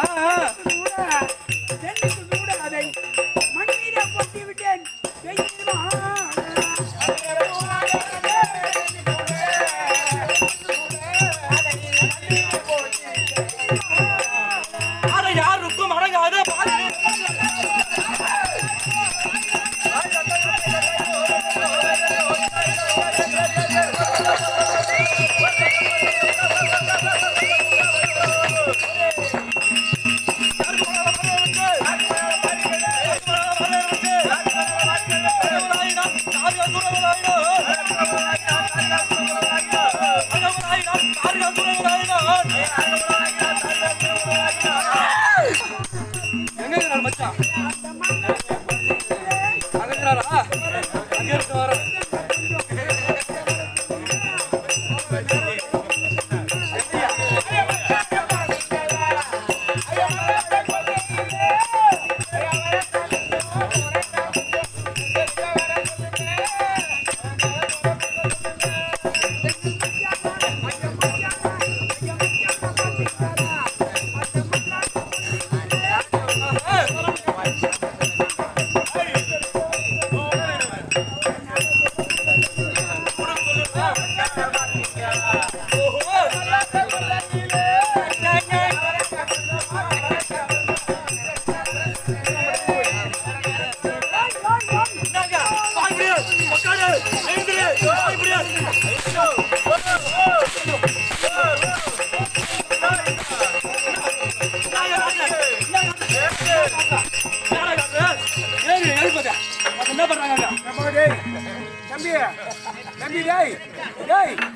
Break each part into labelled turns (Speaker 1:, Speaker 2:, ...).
Speaker 1: அட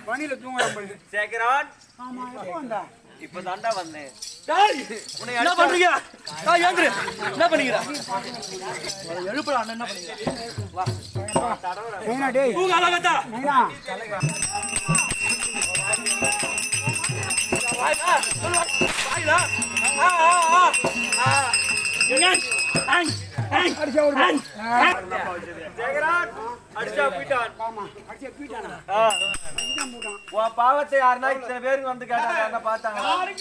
Speaker 2: பனியில தூங்குற
Speaker 3: சேகரான்
Speaker 2: ஆமா எப்போ வந்தா
Speaker 3: இப்ப தாண்டா வந்தேன்
Speaker 1: டேய் என்ன பண்றீங்க டேய் ஏந்திரு என்ன பண்ணீங்க எழுப்படா அண்ணன் என்ன பண்ணீங்க
Speaker 2: ஏன்னா அடிச்சா
Speaker 3: போயிட்டான்.
Speaker 2: ஆமா அடிச்சா
Speaker 3: உன் பாவத்தை யாருன்னா இத்தனை பேருக்கு வந்து கேட்டாங்க என்ன பார்த்தாங்க?
Speaker 2: அவனை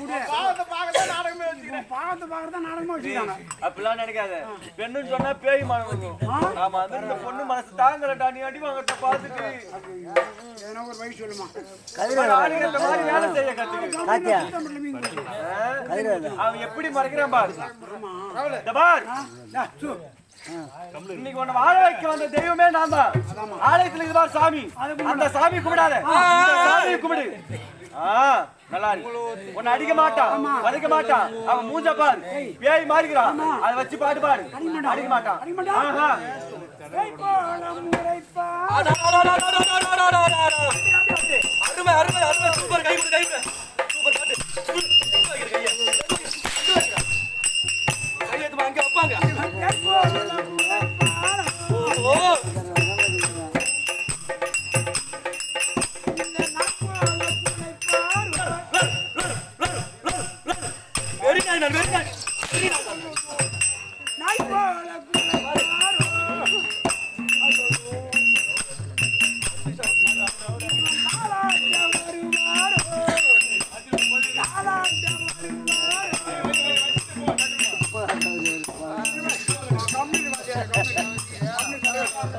Speaker 2: விடு பாவத்தை பார்க்கறதா நாடகமே வச்சுக்கிறேன். பாவத்தை பார்க்கறதா நாடகமா வச்சுக்கிறாங்க
Speaker 3: அப்படிலாம் நினைக்காத. பெண்ணுன்னு சொன்னா பேய் மனம் ஆமா அது இந்த பொண்ணு மனசு தாங்கலடா நீ அடி வாங்கறத பார்த்துட்டு.
Speaker 2: ஏன்னா ஒரு வயசு சொல்லுமா?
Speaker 3: ஆளுங்க மாதிரி வேலை செய்ய கத்துக்கு
Speaker 4: காத்தியா?
Speaker 3: அவன் எப்படி மறைக்கிறான் பாரு. பார். இன்னைக்கு உன்னை வாழ வைக்க வந்த தெய்வமே நான் தான் ஆலயத்துல இது பார் சாமி அந்த சாமி கும்பிடாத இந்த சாமியை கும்பிடு ஆ நல்லா இருக்கு உன்னை அடிக்க மாட்டான் வதைக்க மாட்டான் அவன் மூஞ்ச பாரு பேய் மாறிக்கிறான் அதை வச்சு பாட்டு பாடு அடிக்க மாட்டான் ஆஹா.
Speaker 1: அருமை அருமை அருமை சூப்பர் கை கொடு கை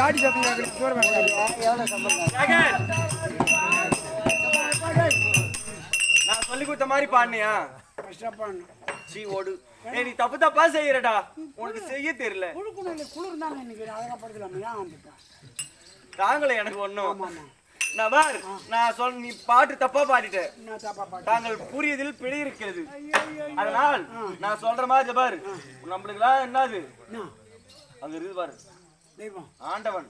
Speaker 2: ஜாடி சத்தம் தூரம்.
Speaker 3: நான் சொல்லி கொடுத்த மாதிரி பாடினியா
Speaker 2: கஷ்டப்பாடு
Speaker 3: சீ ஓடு. ஏய் நீ தப்பு தப்பா செய்யறடா. உனக்கு செய்ய தெரியல.
Speaker 2: குளிர் தாங்க இன்னைக்கு. அழகா
Speaker 3: தாங்களே எனக்கு ஒண்ணும். நான் பார் நான் சொல் நீ பாட்டு தப்பா பாடிட்ட. தாங்கள் புரியதில் பிழை இருக்கிறது. அதனால் நான் சொல்ற மாதிரி பாரு. நம்மளுக்குலாம் என்னது?
Speaker 2: என்ன?
Speaker 3: அங்க இருக்குது பாரு. ஆண்டவன்.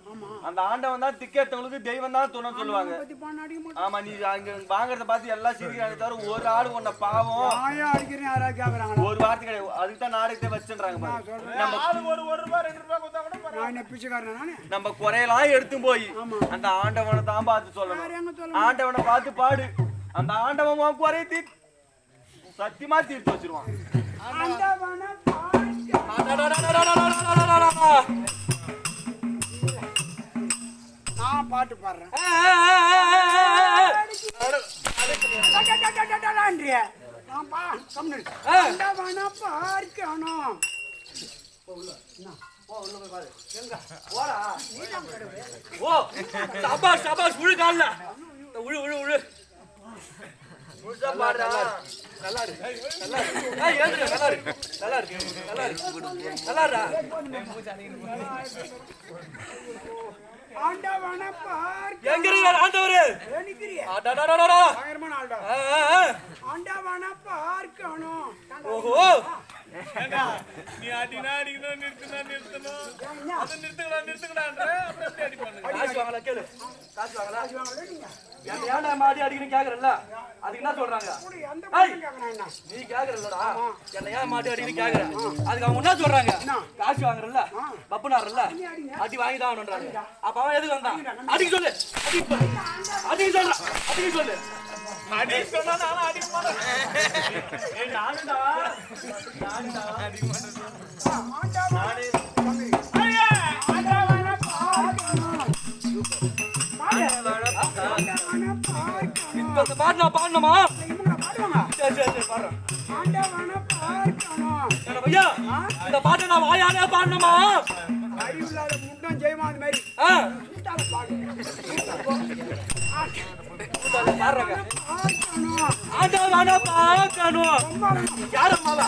Speaker 3: அந்த ஆண்டவன் தான் திக்கேத்தவங்களுக்கு தெய்வம் தான் துணை சொல்லுவாங்க. ஆமா நீ அங்க வாங்குறத பார்த்து எல்லாம் சிரிக்கிறாங்க தவிர ஒரு ஆடு உன்னை பாவம். ஒரு வார்த்தை கிடையாது. அதுக்கு தான் நாடகத்தை வச்சுன்றாங்க நம்ம
Speaker 2: நான் என்ன பிச்சைக்காரனா நானே?
Speaker 3: நம்ம குறையெல்லாம் எடுத்து போய் அந்த ஆண்டவனை தான் பார்த்து சொல்லணும். ஆண்டவனை பார்த்து பாடு. அந்த ஆண்டவன் உன் குறைய தீ சத்தியமா தீர்த்து வச்சிருவான்.
Speaker 2: நான் பாட்டு பாடுறேன் பார்க்கணும்.
Speaker 1: ஓ சபாஷ் சபாஷ் உழு கால்ல. உழு உழு உழு.
Speaker 3: முழுசா பாடுறா.
Speaker 1: நல்லா இருக்கு நல்லா இருக்கு ஏய் ஏந்திரு நல்லா இருக்கு நல்லா இருக்கு நல்லா இருக்கு நல்லா இருக்கா
Speaker 2: ஆண்டவன பார்க்க.
Speaker 1: எங்க இருக்கார் ஆண்டவரு ஆ.
Speaker 2: ஆண்டவன பார்க்கணும்.
Speaker 1: ஓஹோ.
Speaker 4: நீ அடினா அடிக்கணும் நிறுத்தினா நிறுத்தணும். அது நிறுத்துக்கடா நிறுத்துக்கடான்ற? அப்புறம் எப்படி அடி பண்ணுங்க
Speaker 1: காசு வாங்கலாம் கேளு. காசு வாங்கலாம். ஏன்டா மாடி அடிக்கணும் கேக்குறல்ல? அதுக்கு என்ன சொல்றாங்க?
Speaker 2: என்ன?
Speaker 1: நீ கேக்குறல்லடா. என்ன ஏன் மாட்டி அடிக்கணும் கேக்குற? அதுக்கு அவங்க என்ன சொல்றாங்க? காசு வாங்குறல்ல? பப்புனாருல்ல? அடி வாங்கி தான் அப்ப அவன் எதுக்கு வந்தான்? அடிக்க சொல்லு. அடிக்க சொல்லு. அடிக்க சொல்ற. அடிக்க சொல்லு.
Speaker 4: அடி சொன்னா நானும் அடிக்க மாட்டேன்
Speaker 3: நானுடா நானுடா
Speaker 2: ஆண்டவன பார்க்கணும் ஆண்டவன பார்க்கணும்
Speaker 1: இப்ப இந்த பாட்டு. நான் பாடணுமா சரி சரி சரி பாடுறேன்
Speaker 2: ஆண்டவன பார்க்கணும்
Speaker 1: என்ன பையா இந்த பாட்டை நான் வாயாலே பாடணுமா?
Speaker 2: அறிவில்லாத முட்டம் ஜெயமா அந்த மாதிரி பாடு. பார்க்கணும்
Speaker 1: ஆண்டவன பார்க்கணும் யார் அம்மாவா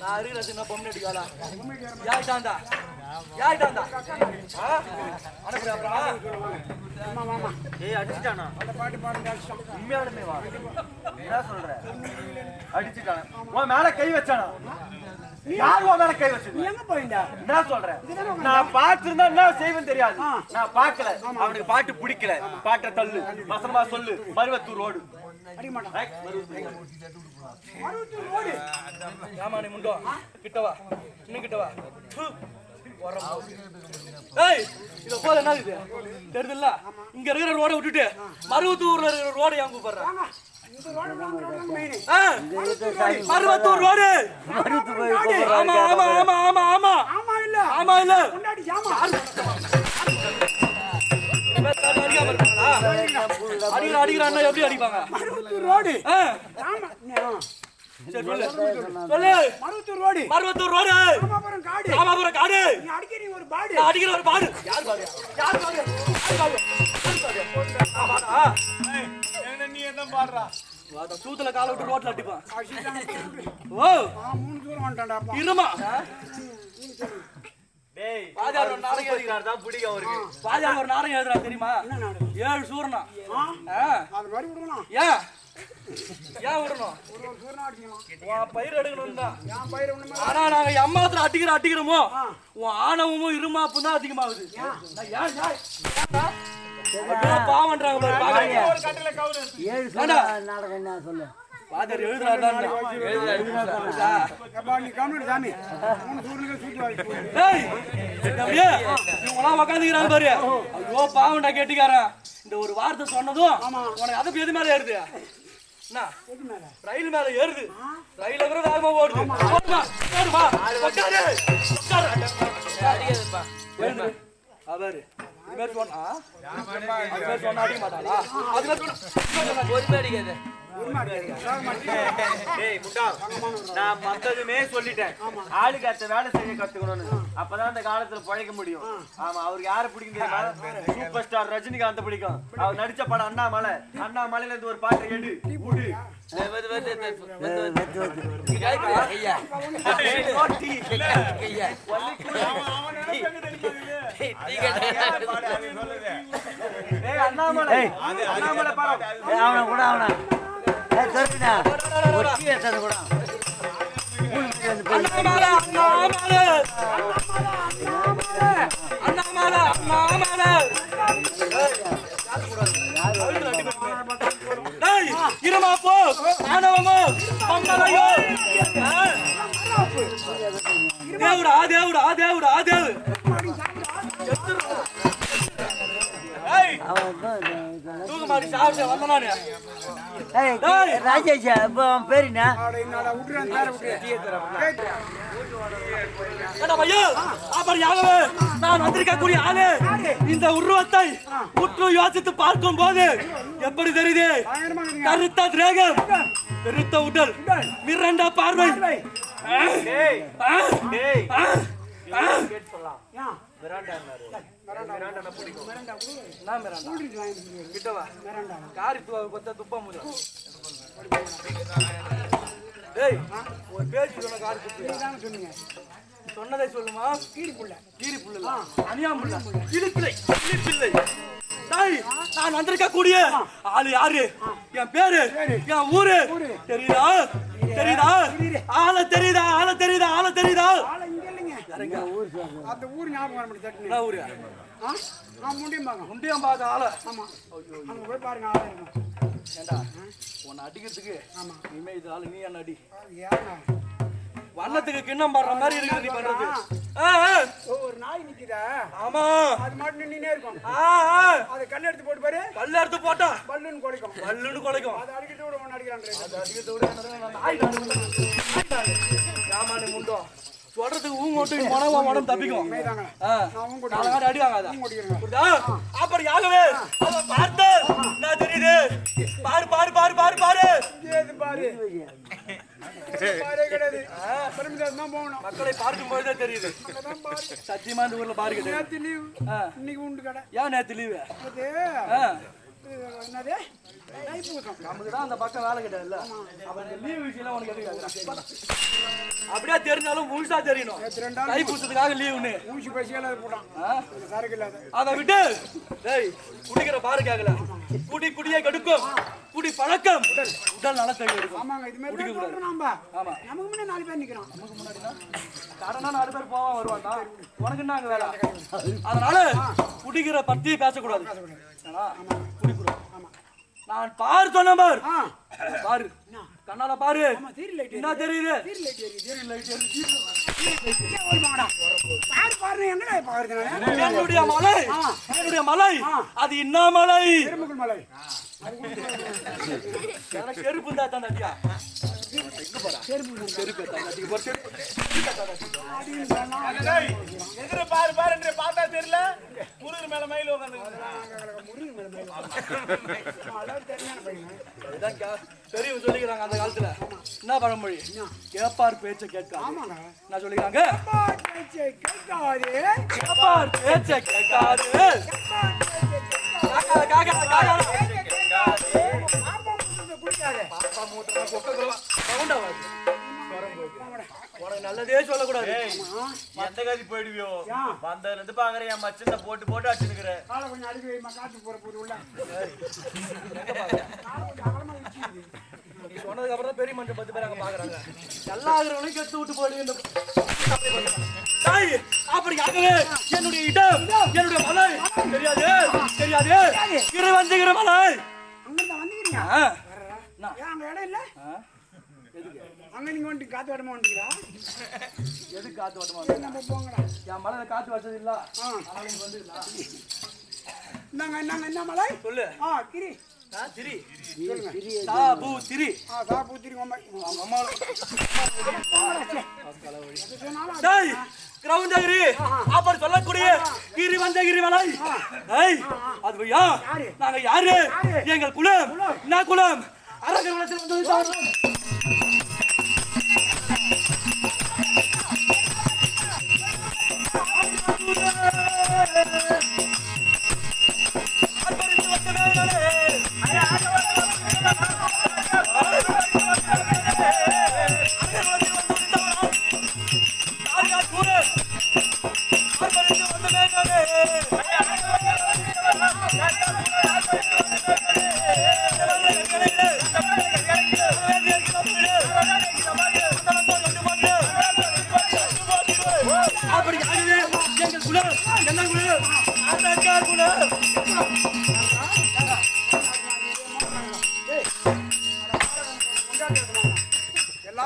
Speaker 1: நான் அறியல சின்ன பொம்மை அடிக்காளா யார்ட்டாண்டா யார்ட்டாண்டா ஆ அப்புறம்
Speaker 3: ஏய் அடிச்சிட்டானா உண்மையாலுமே வா என்ன சொல்ற அடிச்சிட்டானா? உன் மேல கை வச்சானா? யார் உன் மேல கை வச்சது
Speaker 2: நீ எங்க போயிண்டா
Speaker 3: என்ன சொல்ற நான் பார்த்திருந்தா என்ன செய்வேன் தெரியாது. நான் பார்க்கல. அவனுக்கு பாட்டு பிடிக்கல. பாட்டை தள்ளு. வசனமா சொல்லு. மருவத்தூர் ரோடு.
Speaker 1: ஏமா நீ முண்டோ கிட்ட வா. இன்னும் கிட்ட வா. ஃபு. வர்றோம் போ. ஏய் இத போது என்ன இது? தெரியுதுல்ல? இங்க இருக்கிற ரோட விட்டுட்டு மருவத்தூர்ல இருக்கிற ரோட ஏன் கூப்பிடுற? மருவத்தூர் ரோடு ஆமா ஆமா ஆமா ஆமா ஆமா.
Speaker 2: ஆமா இல்ல.
Speaker 1: ஆமா இல்ல அடிக்கிற அடிக்கிற அண்ணா எப்படி அடிப்பாங்க?
Speaker 2: மருவத்தூர் ரோடு ஆமா மருவத்தூர் ரோடு
Speaker 1: மருவத்தூர் ரோடு
Speaker 2: ராமாபுரம் காடு.
Speaker 1: ராமாபுரம் காடு
Speaker 2: நீ ஒரு பாடு.
Speaker 1: அடிக்கிற ஒரு பாடு? யார் பாடு? யார் பாடு? யார் பாடு?
Speaker 4: நீ என்ன பாடுறா?
Speaker 1: சூத்துல கால விட்டு ரோட்ல அடிப்பான். ஓ.
Speaker 2: மூணு தூரம்
Speaker 1: இருமா.
Speaker 3: டேய்
Speaker 1: வாத்தியார் ஒரு நாடகம்
Speaker 3: எழுதிக்கிறார் தான் பிடிக்கும் அவருக்கு.
Speaker 1: ஒரு நாடகம் எழுதுறா தெரியுமா? ஏழு
Speaker 2: ஆ, அது மாதிரி
Speaker 1: ஏன் ஏன் விடணும்? உன் பயிர் எடுக்கணும் தான் ஆனா நாங்க எம்மாத்திரம் அடிக்கிற அடிக்கிறோமோ? உன் ஆணவமும் இருமாப்பும் தான் அதிகமாகுது. நான் ஏன் ஏன்?
Speaker 4: எடுத்து
Speaker 1: ஏன்டா?
Speaker 5: நாடகம் என்ன சொல்லு?
Speaker 1: வாத்தியார் எழுதுறாருடா. எழுதுறா.
Speaker 2: எப்பா நீ கம்மிடு சாமி. மூணு சூரியனுக்கு சூத்து வாங்கி போடு.
Speaker 1: ஏய், அப்படியே இவங்கெல்லாம் உக்காந்துக்கிறாங்க பாரு. ஐயோ பாவம்டா கேட்டுக்காரன். இந்த ஒரு வார்த்தை சொன்னதும் உனக்கு அதப்பு எது மேல ஏறுது? ரயில் மேல ஏறுது. ரயில் கூட வேகமா ஓடுது. அவரு. இது மாதிரி சொன்னா அது மாதிரி சொன்னா அடிக்க மாட்டாளா அது மாதிரி சொன்னா ஒரு அடிக்காது
Speaker 3: டேய் முட்டா நான் மத்ததுமே சொல்லிட்டேன். ஆளுக்கு அத்த வேலை செய்ய கத்துக்கணும்னு. அப்பதான் அந்த காலத்துல பழைக்க முடியும். ஆமா அவருக்கு யாரை பிடிக்கும் சூப்பர் ஸ்டார் ரஜினிகாந்த் பிடிக்கும். அவர் நடிச்ச படம் அண்ணாமலை. அண்ணாமலையில இருந்து ஒரு பாட்டு எடு
Speaker 5: அவனை கூட அவனை சொல்லுண்ணா ஒட்டி ஏற்றது கூட
Speaker 1: அண்ணாமலை அண்ணாமலை அண்ணாமலை దేవుడా దేవుడా దేవుడా దేవు தூக்க மாட்டி சாப்பிட்டு வந்தனானே டேய்.
Speaker 5: ராஜேஷ் இப்போ
Speaker 1: நான் வந்திருக்கக்கூடிய ஆளு. இந்த உருவத்தை உற்று யோசித்து பார்க்கும் போது எப்படி தெரியுது? கருத்த திரேகம் பெருத்த உடல் மிரண்ட பார்வை. காரி கொத்த துப்ப முடியும் டேய் ஒரு பேச்சு சொன்ன காரி
Speaker 2: இதுதானே சொன்னீங்க.
Speaker 1: சொன்னதை சொல்லுமா?
Speaker 2: கீரி புள்ள.
Speaker 1: கீரி புள்ள அணியாம் புள்ள கிளிப்பிள்ளை கிளிப்பிள்ளை டேய் நான் வந்திருக்க கூடிய. ஆளு யாரு? என் பேரு? என் ஊரு? தெரியுதா? தெரியுதா? ஆள தெரியுதா? ஆள தெரியுதா? ஆள தெரியுதா?
Speaker 2: ஆள இங்க இல்லைங்க. அந்த ஊர் ஞாபகம்
Speaker 1: ஊரு?
Speaker 2: முண்டியம் பார்க்கணும்.
Speaker 1: முண்டியம் பார்க்க ஆள.
Speaker 2: ஆமா. போய் பாருங்க ஆளா இருக்கும்.
Speaker 1: ஏண்டா? உன்னை அடிக்கிறதுக்கு இனிமே இது ஆளு நீ என்ன அடி?
Speaker 2: ஏங்க?
Speaker 1: வண்ணத்துக்கு கிண்ணம் பாடுற மாதிரி இருக்குது நீ பண்றது.
Speaker 2: ஒரு நாய் நிக்குதா?
Speaker 1: ஆமா.
Speaker 2: அது மட்டும் நின்னுனே இருக்கும். அதை கல் எடுத்து போட்டு பாரு.
Speaker 1: கல்ல எடுத்து போட்டா
Speaker 2: பல்லுன்னு குலைக்கும்.
Speaker 1: பல்லுன்னு குலைக்கும்.
Speaker 2: அதை அடிக்கிட்டு விட ஒன்று அடிக்கிறான்
Speaker 1: அது அடிக்கிறத விட நாய் நாய் முண்டோ. சொல்றதுக்கு ஊங்க தப்பிக்கும். நாலு அடி வாங்காத.
Speaker 2: குடிக்கிறேன்
Speaker 1: புரியுதா? அப்புறம் யாகவே அவன் பார்த்து. நான் தெரியுது? பாரு பாரு பாரு பாரு பாரு.
Speaker 2: பாரு?
Speaker 1: மக்களை பார்க்கும் பொழுதே தெரியுது. சத்தியமா இந்த ஊர்ல பாரு கிடையாது.
Speaker 2: நேத்து லீவ்.
Speaker 1: ஆ.
Speaker 2: இன்னைக்கு உண்டு கடை.
Speaker 1: ஏன் நேத்து லீவு?
Speaker 2: அது
Speaker 1: ஆ.
Speaker 2: இது என்னது? தைப்பூசம்
Speaker 1: நமக்கு தான் அந்த பக்கம் வேலை அப்ப இந்த லீவ் விஷயம் உனக்கு எதுக்கு கேக்குறேன்? அப்படியே தெரிஞ்சாலும் முழுசா தெரியணும். தைப்பூசத்துக்காக லீவுன்னு
Speaker 2: மூச்சு பசியால போட்டான். சரக்கு இல்லாத.
Speaker 1: அதை விட்டு டேய் குடிக்கிற பாரு கேக்கல. குடி குடியை கெடுக்கும். குடி பழக்கம். உடல் நலத்தை எடுக்கும்
Speaker 2: ஆமாங்க இது மாதிரி தான் சொல்றோம் நாம.
Speaker 1: ஆமா.
Speaker 2: நமக்கு முன்னே நாலு பேர் நிக்கிறான்
Speaker 1: கடனா நாலு பேர் போவான் வருவான்டா. உனக்கு என்ன அங்க வேலை? அதனால குடிக்கிற பத்தி பேசக்கூடாது. நான் பாரு சொன்ன பாரு பாரு கண்ணால பாரு என்ன தெரியுது என்னுடைய மலை என்னுடைய மலை அது என்ன மலை
Speaker 2: மலை
Speaker 1: எனக்கு செருப்பு தான்
Speaker 4: டேய், எதிர பாரு பாரு என்று பார்த்தா தெரியல? முருகன் மேல மயில்
Speaker 1: பெரியவங்க சொல்லிக்கிறாங்க அந்த காலத்துல என்ன பழமொழி கேப்பார் பேச்ச கேட்காது.
Speaker 2: ஆமாங்க
Speaker 1: என்ன சொல்லிக்கிறாங்க
Speaker 2: கேட்காதே
Speaker 1: கேட்காது.
Speaker 2: பாப்பா
Speaker 1: மூத்திரமா கொக்க கொலவா. sound ஆகாது. உனக்கு நல்லதே சொல்லக்கூடாது
Speaker 3: எந்த கதி போயிடுவியோ? வந்ததுல இருந்து பாக்குறேன் என் மச்சன் போட்டு போட்டு அடிச்சுக்கிறேன்
Speaker 2: கொஞ்சம் அடிக்க வைமா காட்டு போற போது உள்ள காலை கொஞ்சம் அகலமா வச்சுக்குது.
Speaker 1: நீ சொன்னதுக்கு அப்புறம் தான் பெரிய மனுஷன் பத்து பேர் அங்க பாக்குறாங்க எல்லா ஆகிறவங்களையும் கெட்டு விட்டு போயிடு இந்த தாய் அப்படியாகவே என்னுடைய இடம் என்னுடைய மலை தெரியாது தெரியாது இரு வந்துகிற மலை
Speaker 2: அங்கிருந்து வந்துக்கிறீங்க அங்க இடம் இல்ல?
Speaker 1: எதுக்கு?
Speaker 2: அங்க நீங்க வந்துட்டு காத்து வடமா வந்துக்கிறா
Speaker 1: எதுக்கு காத்து
Speaker 2: நம்ம போங்கடா.
Speaker 1: என் மலையில காத்து வச்சது இல்ல. அதனால இங்க வந்துடலாம்
Speaker 2: இந்தாங்க இந்தாங்க என்ன மலை?
Speaker 1: சொல்லு.
Speaker 2: ஆ கிரி
Speaker 1: திரி.
Speaker 2: சொல்லுங்க.
Speaker 1: சா பூ திரி.
Speaker 2: ஆ சா பூத்திரி கொம்பை
Speaker 1: அம்மாவோட
Speaker 2: சொன்னாலும்
Speaker 1: டேய் கிரவுண்டகிரி அப்படி சொல்லக்கூடிய சொல்லக்கூடிய கிரி வந்த கிரிவலை ஏய் அது பையா நாங்க யாரு? எங்கள் குலம். என்ன குலம்? Yeah.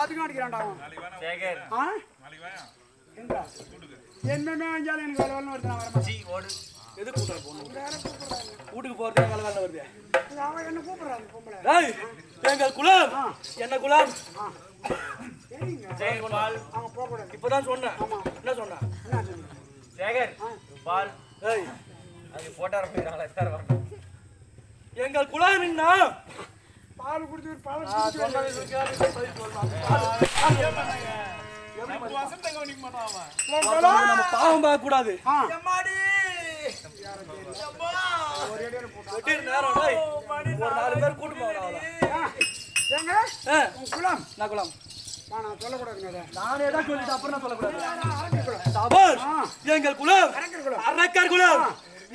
Speaker 2: எல்லாத்துக்கும் எங்க என்னமே அஞ்சாலும் எனக்கு வேலை வேலை வருது
Speaker 1: எது போகணும் வீட்டுக்கு போறதே வேலை வேலை வருது.
Speaker 2: அவன் என்ன கூப்பிடுறான்
Speaker 1: எங்கள் குலம்? என்ன குலம்?
Speaker 2: போகக்கூடாது.
Speaker 1: இப்பதான் சொன்னேன் என்ன சொன்னேன்
Speaker 3: சேகர் பால். அது போட்டார போயிடறாங்களா சார் வரணும்.
Speaker 1: எங்கள் குலம் என்ன?
Speaker 2: பால் குடிச்சு
Speaker 1: நான் பதில் சொல்லலாம்.
Speaker 4: நம்ம
Speaker 1: பாவம் பார்க்க கூடாது. ஒரு நாலு பேர் கூட்டு போகலாம்
Speaker 2: குலம்
Speaker 1: நான்
Speaker 2: நான்
Speaker 1: நானே நான் தவறு எங்கள் குலம்
Speaker 2: அரக்கர் குலம்.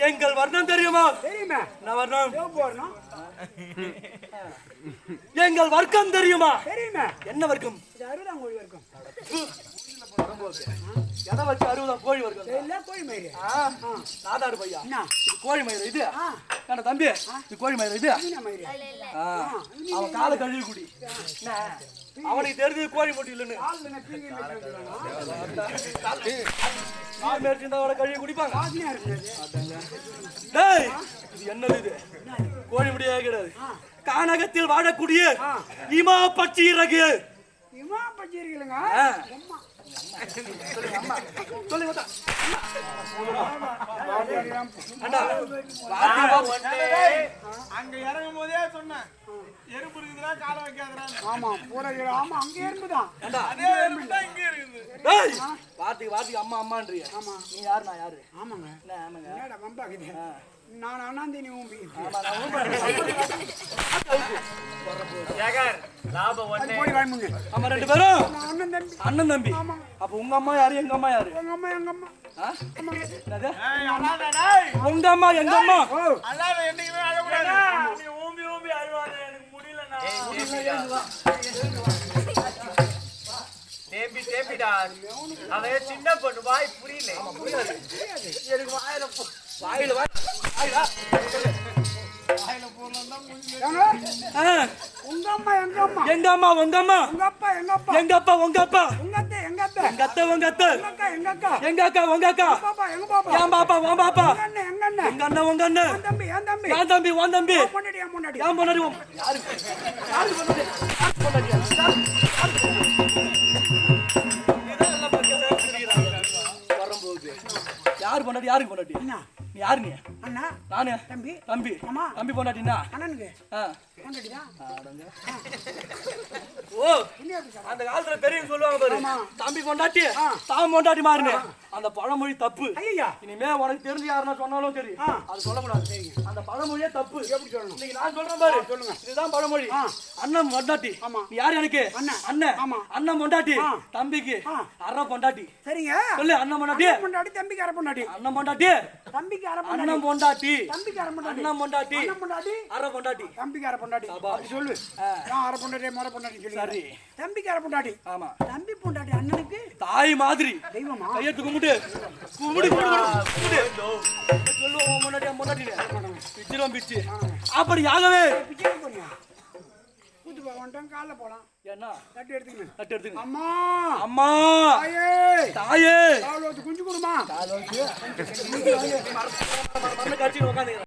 Speaker 1: எங்கள் வர்ணம் தெரியுமா
Speaker 2: தெரியுமே சிவப்பு வரணும்
Speaker 1: எங்கள் வர்க்கம் தெரியுமா?
Speaker 2: தெரியுமே.
Speaker 1: என்ன வர்க்கம்?
Speaker 2: இது அறுபதாம் கோழி வரைக்கும்.
Speaker 1: எதை வச்சு அறுபதாம் கோழி வர்க்கம்?
Speaker 2: கோழி மயிறு.
Speaker 1: பையா? இது கோழி மயிறு இது? என்ன தம்பி? இது கோழி மயிறு இது? அவன் காலை கழுவி குடி. என்ன? அவனுக்கு தெரிஞ்சது கோழி முட்டி இல்லைன்னு கால் மேய்ச்சிருந்தா அவனை கழுவி குடிப்பாங்க. டேய் இது என்னது இது? கோழி முடியே கிடையாது கானகத்தில் வாழக்கூடிய இமா பச்சி இறகு
Speaker 2: இம்மா பச்சி.
Speaker 4: அங்க இறங்கும் போதே சொன்னேன். எறும்பு இருக்குதுடா காலை வைக்காதடான்னு.
Speaker 2: ஆமா பூரா ஆமா அங்கே இருந்துதான்
Speaker 1: ஏண்டா,
Speaker 4: அதே எறும்பு தான் இங்க இருக்குது.
Speaker 1: டேய், வார்த்தைக்கு வார்த்தைக்கு அம்மா அம்மான்றிய
Speaker 2: ஆமா.
Speaker 1: நீ யாரு நான் யாரு?
Speaker 2: ஆமாங்க.
Speaker 1: ஆமாங்க.
Speaker 2: என்னடா வம்பாக்குது நான் அண்ணாந்தி நீ ஊம்பி
Speaker 1: ஆமா, நான் ஊம்புறேன்.
Speaker 3: சேகர் லாபம்
Speaker 2: அது
Speaker 3: ஒண்ணு
Speaker 2: போய் வாங்கிமுங்க
Speaker 1: ஆமா ரெண்டு பேரும்?
Speaker 2: நான் அண்ணன் தம்பி.
Speaker 1: அண்ணன் தம்பி. அப்ப உங்க அம்மா யாரு எங்க அம்மா யாரு?
Speaker 2: எங்க அம்மா எங்க அம்மா.
Speaker 1: ஆ? என்னது?
Speaker 4: ஏய் அழாத டேய்
Speaker 1: உங்க அம்மா எங்க அம்மா?
Speaker 4: அழாத என்னைக்குமே அழக்கூடாது. நீ ஊம்பி ஊம்பி அழுவாத எனக்கு முடியலண்ணா.
Speaker 3: தேம்பி தேம்பிடா. அவன் சின்ன பொண்ணு வாய் புரியல.
Speaker 1: எனக்கு வாயில வாயிலா?
Speaker 2: உங்க அம்மா எங்க அம்மா
Speaker 1: எங்க அம்மா உங்க அம்மா?
Speaker 2: உங்க அப்பா எங்க அப்பா
Speaker 1: எங்க அப்பா உங்க அப்பா?
Speaker 2: உங்க அத்தை எங்க அத்தை
Speaker 1: எங்க அத்தை? உங்க அத்தை
Speaker 2: எங்க அக்கா? எங்க அக்கா
Speaker 1: எங்க அக்கா? உங்க அக்கா
Speaker 2: பாப்பா எங்க பாப்பா?
Speaker 1: என் பாப்பா உன் பாப்பா?
Speaker 2: எங்க அண்ணன் எங்க அண்ணன்?
Speaker 1: எங்க அண்ணன் உங்க அண்ணன்?
Speaker 2: என் தம்பி என் தம்பி?
Speaker 1: என் தம்பி உன் தம்பி?
Speaker 2: என் என் பொண்டாட்டி.
Speaker 1: ஏன் பொண்டாடி யாரு? யாரு பொண்டாடி யாரு பொண்டாடியா? யாரு? யாருக்கு பொண்டாட்டி?
Speaker 2: என்ன?
Speaker 1: யாரு நீ
Speaker 2: அண்ணா
Speaker 1: நானு
Speaker 2: தம்பி
Speaker 1: தம்பி
Speaker 2: ஆமா.
Speaker 1: தம்பி பொண்டாட்டினா
Speaker 2: அண்ணனுக்கு
Speaker 1: ஆ. ஓ அந்த காலத்துல பெரியவங்க சொல்லுவாங்க பாரு தம்பி மாறுனு. அந்த பழமொழி தப்பு.
Speaker 2: ஐயா
Speaker 1: இனிமே உனக்கு தெரிஞ்சு யாருன்னா சொன்னாலும் சரி.
Speaker 2: ஆ.
Speaker 1: அது சொல்லக்கூடாது. அந்த பழமொழியே தப்பு.
Speaker 2: எப்படி சொல்லணும்?
Speaker 1: இன்னைக்கு நான் சொல்றேன் பாரு. சொல்லுங்க. இதுதான் பழமொழி. அண்ணன்
Speaker 2: ஆமா.
Speaker 1: யாரு எனக்கு?
Speaker 2: அண்ணன்.
Speaker 1: அண்ணன்.
Speaker 2: ஆமா.
Speaker 1: அண்ணன் பொண்டாட்டி.
Speaker 2: ஆ.
Speaker 1: தம்பிக்கு. அரை பொண்டாட்டி.
Speaker 2: சரிங்க.
Speaker 1: சொல்லு அண்ணன் பொண்டாட்டி.
Speaker 2: அண்ணன் பொண்டாட்டி தம்பிக்கு அரை பொண்டாட்டி.
Speaker 1: அண்ணன் பொண்டாட்டி.
Speaker 2: தம்பிக்கு அரை பொண்டாட்டி.
Speaker 1: அண்ணன் பொண்டாட்டி.
Speaker 2: தம்பிக்கு அரை
Speaker 1: அண்ணன் பொண்டாட்டி.
Speaker 2: தம்பிக்கு அரை பொண்டாட்டி. அப்படி சொல்லு. நான் அரை பொண்டாட்டி முறை பொண்டாட்டி சொல்லி
Speaker 1: சரி.
Speaker 2: தம்பிக்கு அரை பொண்டாட்டி.
Speaker 1: ஆமா.
Speaker 2: தம்பி பொண்டாட்டி அண்ணனுக்கு
Speaker 1: தாய் மாதிரி.
Speaker 2: தெய்வமா?
Speaker 1: கும்பிட்டு. கும்பிடு கும்பிடு கும்பிடு. சொல்லுவோம் உன் முன்னாடி என் முன்னாடி பிச்சிரும் பிச்சு. அப்படி ஆகவே.
Speaker 2: கூத்து காலைல போலாம்.
Speaker 1: என்ன
Speaker 2: தட்டு எடுத்துக்கணும்
Speaker 1: தட்டு எடுத்துங்க
Speaker 2: அம்மா.
Speaker 1: அம்மா.
Speaker 2: தாயே.
Speaker 1: தாயே.
Speaker 2: குஞ்சு கொடுமா.
Speaker 1: காட்சியில்